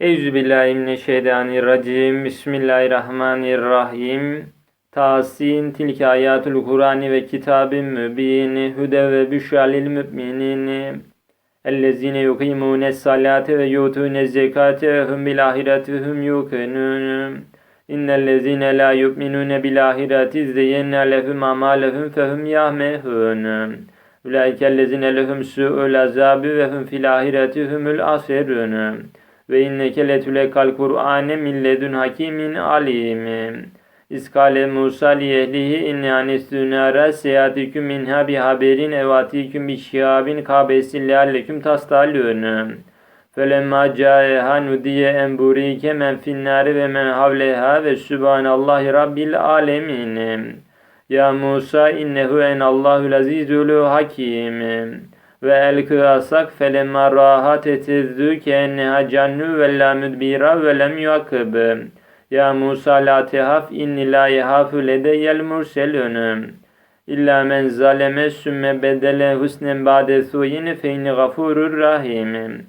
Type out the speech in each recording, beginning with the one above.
Euzubillahimineşşeytanirracim. Bismillahirrahmanirrahim. Tasin tilke ayatul Kur'ani ve kitabin mübin. Hude ve büşra lil müminin. Ellezine yukimune salate ve yutune zekate ve hum bil ahireti hum yukinun. İnnellezine la yu'minune bil ahireti zeyyenne lehum amalehum fehum yahmehun. Ulaikellezine lehum su'ul azabi ve hum fil ahireti humul asirun. Ve inneke letülekal Kur'ane min ledun hakimin alim. İskale Musa li ehlihi inni anistü nara seyatiküm minha bi haberin evatiküm bi şihabin kabesi lealleküm tastalun. Felemma caeha nudiye emburike men finnari ve men havleha ve sübhanallahi rabbil alemin. Ya Musa innehu en Allahul azizul hakim ve el kıyasak felemma rahat etezdü ki enneha cannu ve la müdbira ve lem yuakıb. Ya Musa la tehaf inni la yehafu ledeyyel murselun. İlla men zaleme sümme bedele husnen ba'de suyin fe inni gafurur rahim.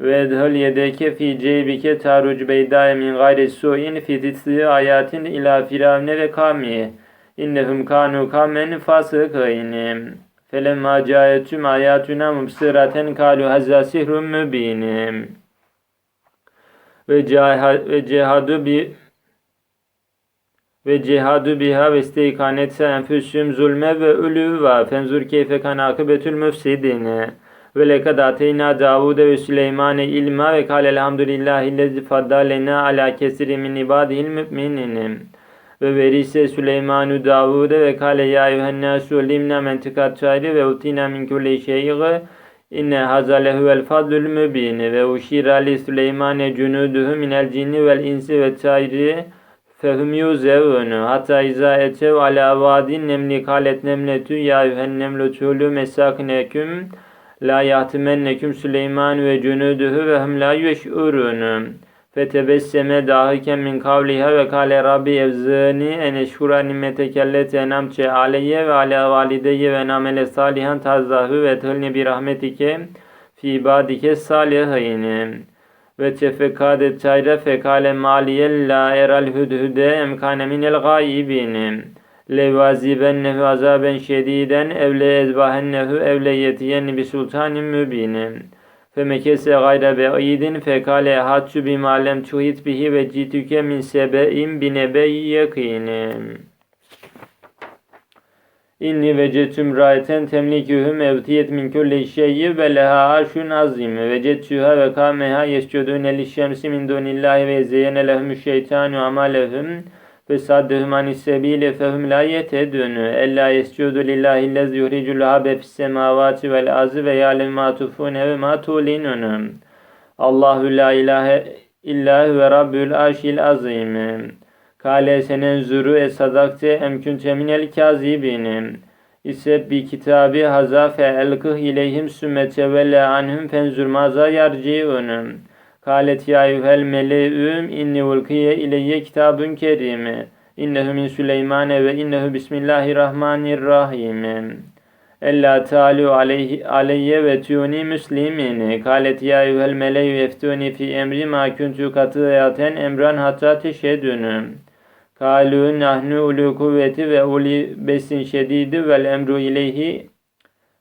Ve edhel yedeke fi ceybike taruc beydâye min gayri suyin fi ayatin ila firavne ve kami. İnnehum kanu kamen fasıkaynim. Felemma caetüm ayatuna mubsiraten kalu hazza sihrun mübinim. Ve ve cehadu bi ve cehadu biha ve isteykanetse enfüsüm zulme ve ölüva fenzur keyfe kan akıbetül müfsidine ve lekad ateyna Davude ve Süleyman'e ilma ve kal elhamdülillahi lezi faddalena ala kesiri min ibadihil müminin ve verise Süleymanu Davude ve kale ya eyyühennâsü limna mentikat çayri ve utina min kulli şey'i inne haza lehuvel fadlül mübin ve uşira li Süleymane cunuduhu minel cinni vel insi ve çayri fehum yuzevunu hatta iza etev ala vadin nemli kalet nemletü ya eyyühen nemletülü mesakneküm la yahtimenneküm Süleyman ve cunuduhu ve hum la yeş'urun Fetebesseme dahiken min kavliha ve kale Rabbi evzani en eşkura nimetekelleti enamçe aleyye ve ala valideyye ve namele salihan tazzahü ve tılni bir rahmetike fi ibadike salihayni ve tefekade çayra fekale maliye la eral hüdhüde emkane minel gaibini levazibennehu azaben şediden evle ezbahennehu evle yetiyen bi sultanin mübinin Gayre be'idin fekale hatsu bima lem tuhit bihi ve citüke min sebe'in binebe'yi yakinin. İnni vecetüm rayeten temlikühüm evtiyet min kulli şeyi ve leha arşun azim ve vecetüha ve kameha yescudune li şemsi min dunillahi ve zeyyene lehumü şeytanu amalehum ve saddehum anis sebile fehum la yetedun ella yescudu lillahi lez yuhricul habe fis semavati vel arzi ve ya'lem ma tufune ve ma tulinun Allahu la ilahe illa ve rabbül arşil azim. Kale senen zuru e sadakte emkünte minel kazibin ise bi kitabı hazafe elkıh ileyhim sümmete ve anhum fenzur maza yarciunum Kalet ya yuhel mele'üm inni ulkiye ileyye kitabun kerime. İnnehu min Süleymane ve innehu bismillahirrahmanirrahim. Ella aleyhi, aleyye ve tuni müslimini. Kalet ya yuhel mele'ü eftuni fi emri ma kuntu katıyaten emran hatta teşedünüm. Kalu nahnu ulu kuvveti ve uli besin şedidi vel emru ileyhi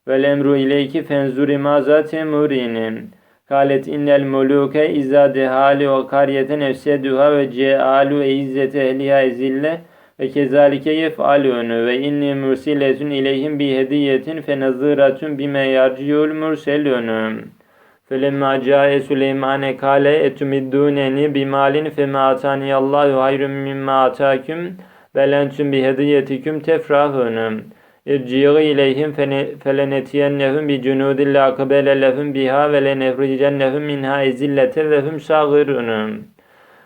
vel emru ileyki fenzuri maza temurinim. Kalet innel muluke izâ dehâli ve karyeten efseduha ve cealu e izzete ehliha ezille ve kezalike yef'alûnü ve inni mursiletun ileyhim bi hediyetin fe nazıratun bime yarciyul murselûnü. Felemma cae Süleymane kale etumiddûneni bimalin fema ataniyallahu hayrun mimma atâküm belentüm bi hediyetikum tefrahûnüm. İrci'i ileyhim felenetiyennehum bi cunudin la kıbele lehum biha ve lenehricennehum minha ezillete ve hum sagirunum.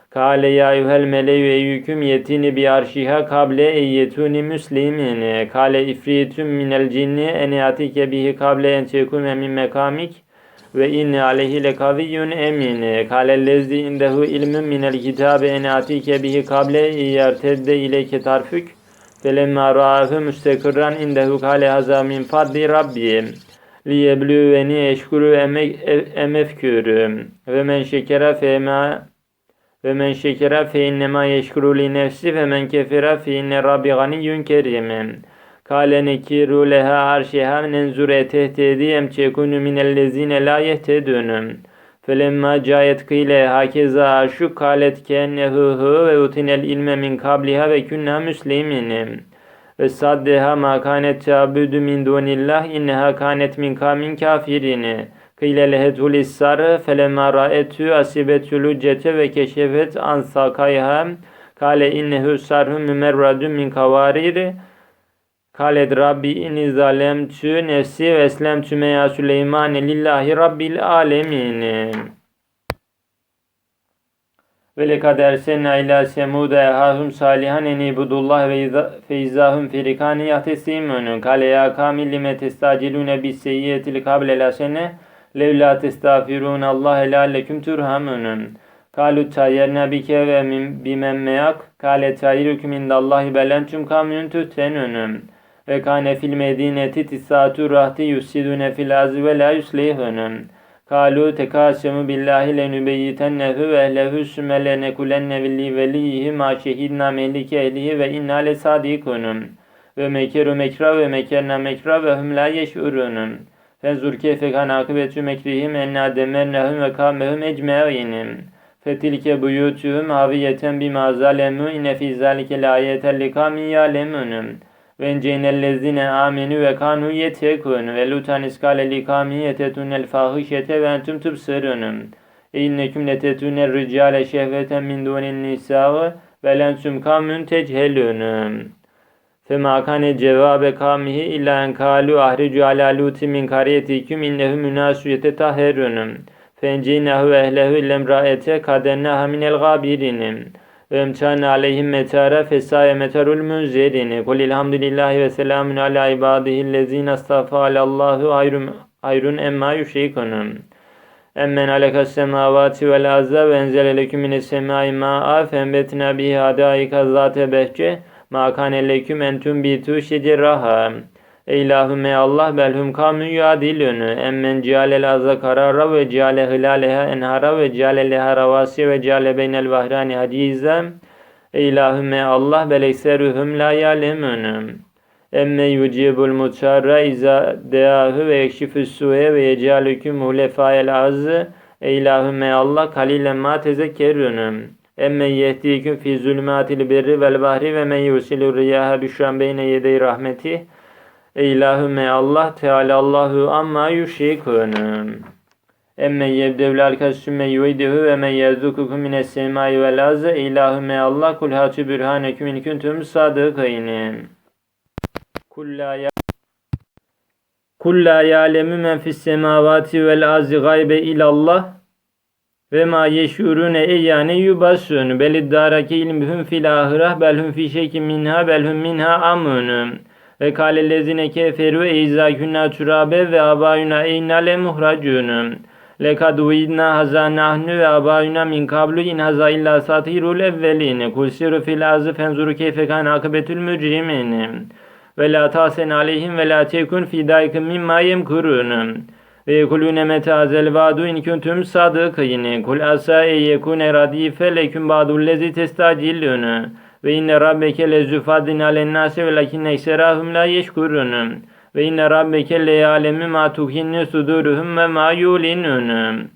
Kale ya yuhel meleyu eyyüküm yetini bi arşiha kable eyyetuni müslimine. Kale ifritüm minel cinni eniyatike bihi kable en tekume min mekamik ve inni aleyhi lekaviyyun emine. Kale lezdi indehu ilmün minel kitabe eniyatike bihi kable yertedde ileyke tarfük. Felemma ra'ahu müstekirran indehu kale haza min fadli rabbi. liyebluveni eşkuru emek emefkürü ve men şekera fema ve men şekera fe innema yeşkuru li nefsi ve men kefera fe inne rabbi ganiyyun kerim. Kale nekiru leha arşeha nenzur etehtedi em çekunu minellezine la yehtedunum. Felemma cayet kıyle hakeza arşu kalet kennehu ve utinel ilme min kabliha ve künna müsliminim. Ve saddeha ma kanet tabudu min dunillah inneha kanet min kamin kafirini. Kıyle lehetul issar felemma ra'etü asibetü lüccete ve keşefet an sakayha kale innehu sarhu mümerradun min kavariri Kalet Rabbi inni zalemtü nefsi ve eslemtü meya Süleyman lillahi rabbil alemin. Ve lekad ersenna ila semuda ehahum salihan en ibudullah ve feizahum firikani yahtesimun. Kale ya kamil lime testacilune bis seyyiyetil kable la sene levla testağfirun Allah lealleküm turhamun. Kalu tayyerna bike ve bimen meyak. Kale tayyirüküm indallahi belentüm kamyun tühtenünüm ve kâne fil medineti tisâtu rahti yusidune fil azı ve la yuslihunum. Kalu tekasemu billahi lenübeyyitennehu ve ehlehu sümme lenekulenne villi veliyihi ma şehidna melike ehlihi ve inna le sadikunum. Ve mekeru mekra ve mekerna mekra ve hum la yeş'urunum. Fenzur keyfe kan akıbetü mekrihim enna demernehum ve kâmehum ecme'inim. Fetilke buyutuhum haviyeten bima zalemu inne fî zâlike la ayeten li ve enceynellezine amenu ve kanu yetekun ve lutan iskale li kami yetetunel fahişete ve entum tubsirunum. İnneküm letetunel ricale şehveten min dunin nisağı ve lensum kamun techelunum. Fema kane cevabe kamihi illa en kalu ahricu ala luti min kariyetikum innehu münasu yetetahherunum. Fenceynahu ve emtâne aleyhim metâre fesâye meterul münzerini. Kul ilhamdülillahi ve selamun ala ibadihillezîne astafâlallahu hayrun, hayrun emma yüşrikunum. Emmen alekas semavati vel azza ve enzele leküm mine semai ma'a fembetna bihi hadaika zâte behçe ma kâne leküm entüm bitu şeceraha. Ey ilahümme Allah belhum kamün yadilünü emmen cealel azza karara ve ceale hilaleha enhara ve ceale leha ravasi ve ceale beynel vahrani hadize Ey ilahümme Allah beleyseruhum la yalemünüm emme yucibul mutarra iza deahu ve ekşifü suhe ve yecalüküm hulefâel azı. Ey ilahümme Allah kalilen ma tezekkerünüm emme yehdiküm fi zulmatil berri vel bahri ve men yusilur riyaha büşran beyne yedey rahmeti Ey ilahümme Allah Teala Allahu amma yüşrikun. Emme yebdevl arkası sümme yuidihu ve men yerzukukum mines semai vel azı. Ey ilahümme Allah kul hatu bürhaneküm in kuntum sadıkaynin. Kulla ya Kulla ya'lemu men fis semavati vel azı gaybe ilallah ve ma yeşurune eyyane yubasun beliddarake ilmühüm fil ahireh belhum fi şekin minha belhum minha amunum. Ve kâlellezine keferu e izâ künnâ türâbe ve abâyuna eyna le muhracûnum. Lekad uidna haza nahnu ve abâyuna min kablu in haza illa satirul evvelin. Kulsiru fil azı fenzuru keyfe kan akıbetül mücrimin. Ve la tasen aleyhim ve la tekun fi daykin mimma yemkurun. Ve yekulune metazel vadu in kuntum sadıkîn. Kul asa e yekune radife leküm ba'dul lezi testacillûn. Ve inne rabbeke lezufadin alen nasi ve lakinne ekserahum la yeşkurun. Ve inne rabbeke le yalemi ma tuhinnu suduruhum ve ma yulinun.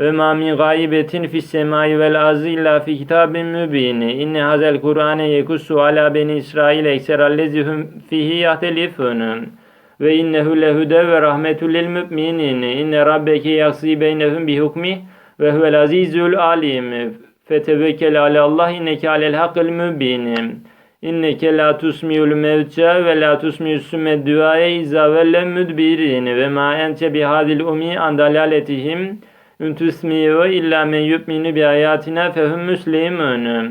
Ve ma min gaybetin fis semai vel azı illa fi kitabin mübin. İnne hazel Kur'ane yekussu ala beni İsrail ekserallezihum fihi yahtelifun. Ve innehu lehude ve rahmetul lil müminin. İnne rabbeke yaksi beynehum bi hukmi ve huvel azizul alim. Fetevekkel alallah inneke alel hakkil mübinim. İnneke la tusmiul mevca ve la tusmiul sümme duaye izâ velle müdbirin ve ma ente bihadil umi an dalaletihimün tusmiyu illa men yu'minu bi ayatina fehum müslimun.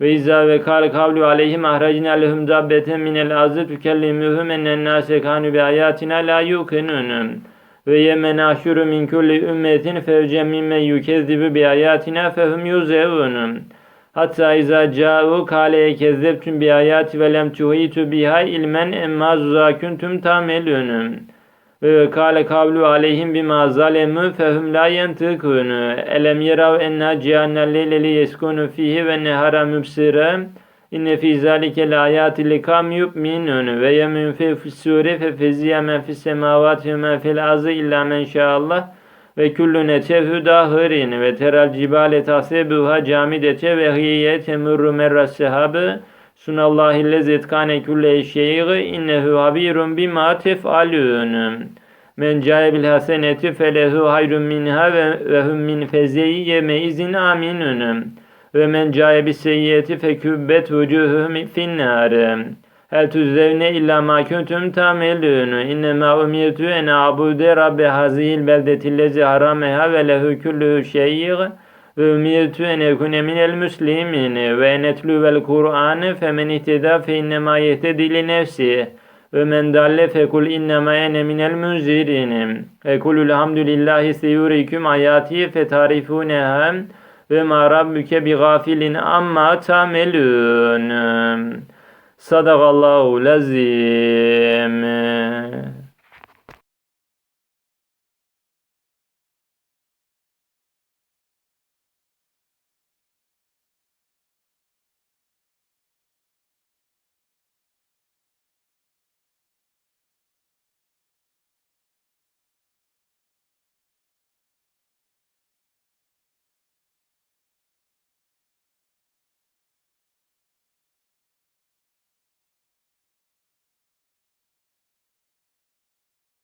Ve izâ ve kâle kavlu aleyhim ahracina lehum dabbeten minel azı tükellimuhum ennen nâse kânu bi ayatina la yukinun. Ve yemen aşuru min kulli ümmetin fevcen mimme yukezzibu bi ayatina fehum yuzevunum. Hatta izâ câ'u kâle kezzebtüm bi ayati ve lem tuhitu biha ilmen emma zâ kuntum tamelûnum. ve kâle kavlu aleyhim bima zalemu fehum la yentıkun. Elem yerav enna cihanna leyleli yeskunu fihi ve nehara mübsire. İnne fî zâlike le âyâti likam yu'minun ve yemin fe fissûri fe feziye men fis semâvâti ve men fil azı illa men şâallah ve kullune tevhü dahirin ve teral cibale tahsebuha camidete ve hiye temurru merras sehabı sunallahi lezzet kane kulle şey'i innehu habirun bima tef'alun men caye bil haseneti felehu hayrun minha ve hum min fezeyi yeme izin aminun ve men caye bis seyyiyeti fekübbet vucuhuhum finnâr Hel tüzzevne illa ma kuntum tamelun. İnnemâ umirtu en abude rabbe hazihil beldetillezi harameha ve lehu kullu şey'in ve umirtu en ekune minel müslimin ve en etluvel Kur'an femen ihteda fe innemâ yehtedi li nefsi ve men dalle fekul innema ene minel munzirin ve kulul hamdülillahi seyurikum ayati fetarifuneha ve ma rabbuke bi gafilin amma tamelun. Sadakallahu lazim.